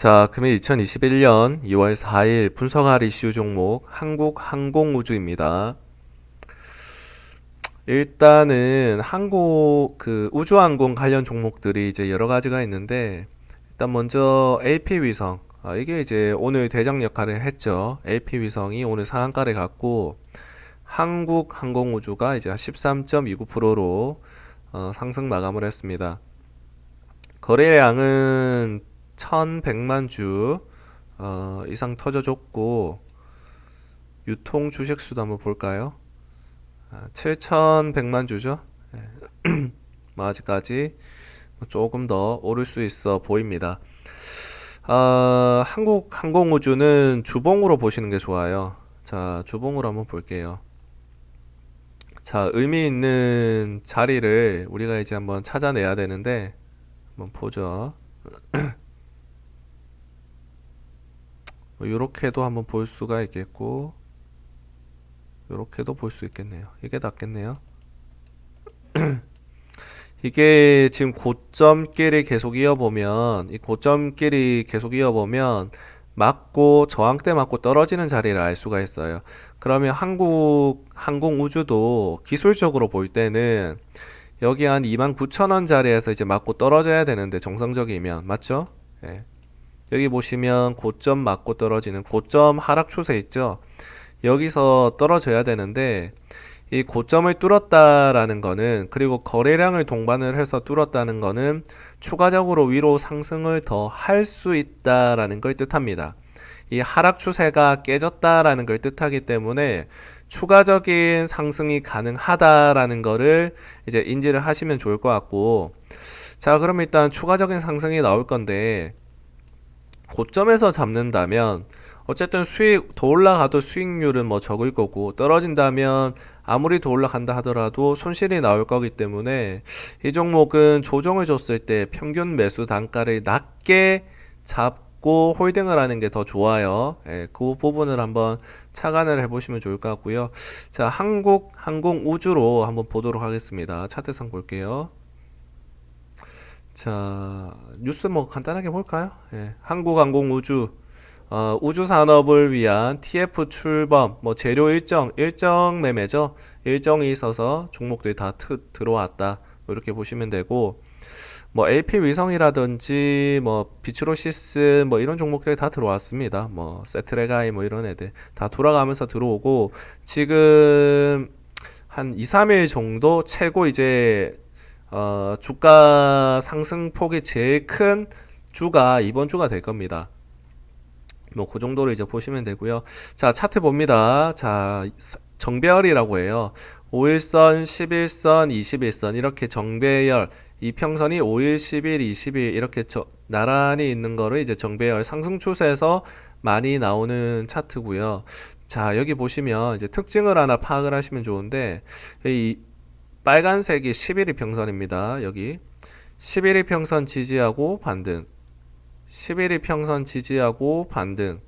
자, 금일 2021년 2월 4일 분석할 이슈 종목 한국항공우주입니다. 일단은 항공 그 우주항공 관련 종목들이 이제 여러 가지가 있는데 일단 먼저 AP 위성 아, 이게 이제 오늘 대장 역할을 했죠. AP 위성이 오늘 상한가를 갔고 한국항공우주가 이제 13.29%로 어, 상승 마감을 했습니다. 거래량은 1100만 주 어, 이상 터져줬고 유통 주식 수도 한번 볼까요? 아, 7100만 주죠. 예. 뭐 아직까지 조금 더 오를 수 있어 보입니다. 아, 한국 항공우주는 주봉으로 보시는 게 좋아요. 자, 주봉으로 한번 볼게요. 자, 의미 있는 자리를 우리가 이제 한번 찾아내야 되는데 한번 보죠. 뭐 요렇게도 한번 볼 수가 있겠고 요렇게도 볼 수 있겠네요. 이게 낫겠네요. 이게 지금 고점끼리 계속 이어보면 이 고점끼리 계속 이어보면 맞고 저항대 맞고 떨어지는 자리를 알 수가 있어요. 그러면 한국 항공우주도 기술적으로 볼 때는 여기 한 29,000원 자리에서 이제 맞고 떨어져야 되는데 정상적이면 맞죠? 예. 여기 보시면 고점 맞고 떨어지는 고점 하락 추세 있죠? 여기서 떨어져야 되는데 이 고점을 뚫었다라는 거는 그리고 거래량을 동반을 해서 뚫었다는 거는 추가적으로 위로 상승을 더 할 수 있다라는 걸 뜻합니다. 이 하락 추세가 깨졌다라는 걸 뜻하기 때문에 추가적인 상승이 가능하다라는 거를 이제 인지를 하시면 좋을 것 같고 자 그럼 일단 추가적인 상승이 나올 건데 고점에서 잡는다면 어쨌든 수익 더 올라가도 수익률은 뭐 적을 거고 떨어진다면 아무리 더 올라간다 하더라도 손실이 나올 거기 때문에 이 종목은 조정을 줬을 때 평균 매수 단가를 낮게 잡고 홀딩을 하는 게 더 좋아요. 예, 그 부분을 한번 착안을 해보시면 좋을 것 같고요. 자, 한국 항공 우주로 한번 보도록 하겠습니다. 차트상 볼게요. 자, 뉴스 뭐 간단하게 볼까요? 예, 한국항공우주 어, 우주 산업을 위한 TF 출범, 뭐 재료 일정, 일정 매매죠. 일정이 있어서 종목들이 다 트, 들어왔다. 뭐 이렇게 보시면 되고, 뭐 AP 위성이라든지 뭐 비추로시스 뭐 이런 종목들이 다 들어왔습니다. 뭐 세트레가이 뭐 이런 애들 다 돌아가면서 들어오고 지금 한 2, 3일 정도 최고 이제 어, 주가 상승폭이 제일 큰 주가 이번 주가 될 겁니다. 뭐 그 정도로 이제 보시면 되고요. 자, 차트 봅니다. 자, 정배열이라고 해요. 5일선, 11선, 21선 이렇게 정배열 이평선이 5일, 10일, 20일 이렇게 저, 나란히 있는 거를 이제 정배열 상승 추세에서 많이 나오는 차트고요. 자, 여기 보시면 이제 특징을 하나 파악을 하시면 좋은데 이 빨간색이 11일 평선입니다. 여기 11일 평선 지지하고 반등 11일 평선 지지하고 반등.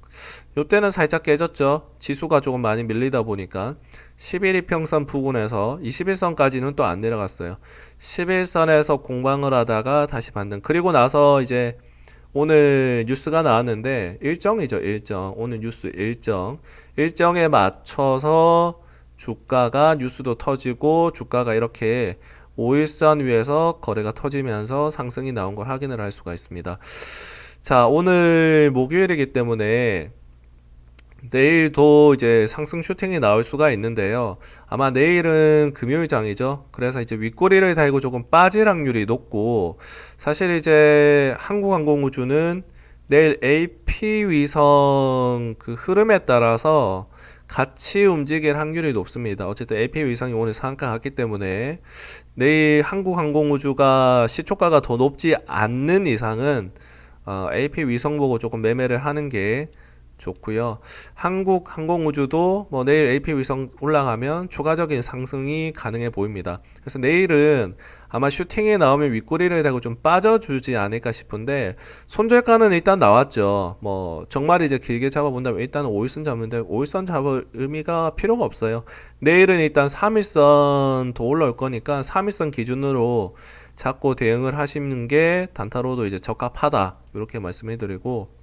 요때는 살짝 깨졌죠. 지수가 조금 많이 밀리다 보니까 11일 평선 부근에서 21선까지는 또 안 내려갔어요. 11선에서 공방을 하다가 다시 반등. 그리고 나서 이제 오늘 뉴스가 나왔는데 일정이죠, 일정. 오늘 뉴스 일정. 일정에 맞춰서 주가가 뉴스도 터지고 주가가 이렇게 5일선 위에서 거래가 터지면서 상승이 나온 걸 확인을 할 수가 있습니다. 자, 오늘 목요일이기 때문에 내일도 이제 상승 슈팅이 나올 수가 있는데요. 아마 내일은 금요일장이죠. 그래서 이제 윗꼬리를 달고 조금 빠질 확률이 높고, 사실 이제 한국항공우주는 내일 AP 위성 그 흐름에 따라서 같이 움직일 확률이 높습니다. 어쨌든 AP 위성이 오늘 상한가 갔기 때문에 내일 한국항공우주가 시초가가 더 높지 않는 이상은 어, AP 위성 보고 조금 매매를 하는 게 좋고요. 한국 항공우주도 뭐 내일 AP 위성 올라가면 추가적인 상승이 가능해 보입니다. 그래서 내일은 아마 슈팅에 나오면 윗꼬리를 대고 좀 빠져주지 않을까 싶은데 손절가는 일단 나왔죠. 뭐 정말 이제 길게 잡아본다면 일단 5일선 잡는데 5일선 잡을 의미가 필요가 없어요. 내일은 일단 3일선 더 올라올 거니까 3일선 기준으로 잡고 대응을 하시는 게 단타로도 이제 적합하다 이렇게 말씀해 드리고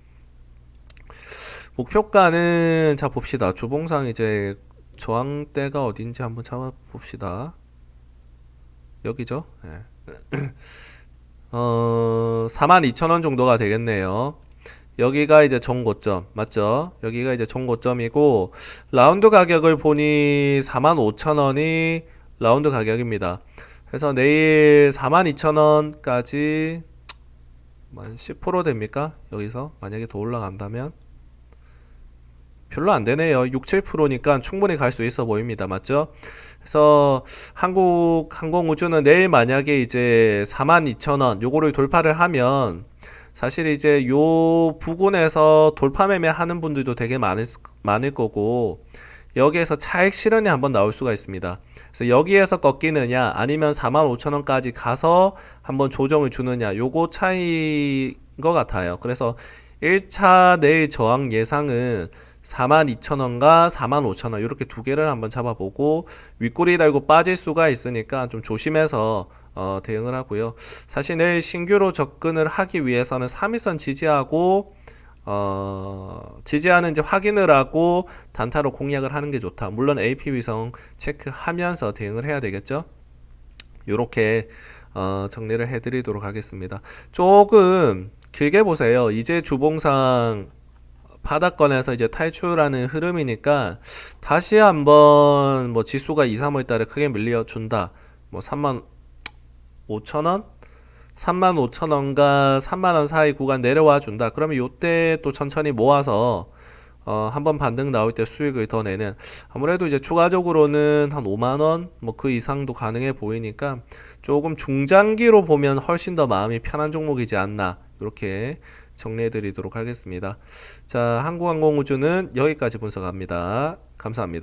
목표가는 자 봅시다. 주봉상 이제 저항대가 어딘지 한번 잡아봅시다. 여기죠. 예. 어, 42,000원 정도가 되겠네요. 여기가 이제 정고점, 맞죠? 여기가 이제 정고점이고, 라운드 가격을 보니 45,000원이 라운드 가격입니다. 그래서 내일 42,000원까지 한 10% 됩니까? 여기서 만약에 더 올라간다면 별로 안 되네요. 6, 7%니까 충분히 갈 수 있어 보입니다. 맞죠? 그래서 한국 항공우주는 내일 만약에 이제 42,000원 요거를 돌파를 하면 사실 이제 요 부근에서 돌파 매매 하는 분들도 되게 많을, 많을 거고 여기에서 차익 실현이 한번 나올 수가 있습니다. 그래서 여기에서 꺾이느냐 아니면 45,000원까지 가서 한번 조정을 주느냐 요거 차이인 것 같아요. 그래서 1차 내일 저항 예상은 42,000원과 45,000원 이렇게 두 개를 한번 잡아보고 윗꼬리 달고 빠질 수가 있으니까 좀 조심해서 어, 대응을 하고요. 사실 내일 신규로 접근을 하기 위해서는 3일선 지지하고 어, 지지하는 이제 확인을 하고 단타로 공략을 하는 게 좋다. 물론 AP 위성 체크하면서 대응을 해야 되겠죠. 요렇게 어, 정리를 해드리도록 하겠습니다. 조금 길게 보세요. 이제 주봉상 바닥권에서 이제 탈출하는 흐름이니까 다시 한번 뭐 지수가 2, 3월 달에 크게 밀려 준다. 뭐 3만 5천 원? 3만 5천 원과 3만 원 사이 구간 내려와 준다. 그러면 요때 또 천천히 모아서 어, 한번 반등 나올 때 수익을 더 내는 아무래도 이제 추가적으로는 한 5만 원 뭐 그 이상도 가능해 보이니까 조금 중장기로 보면 훨씬 더 마음이 편한 종목이지 않나 이렇게 정리해 드리도록 하겠습니다. 자, 한국항공우주는 여기까지 분석합니다. 감사합니다.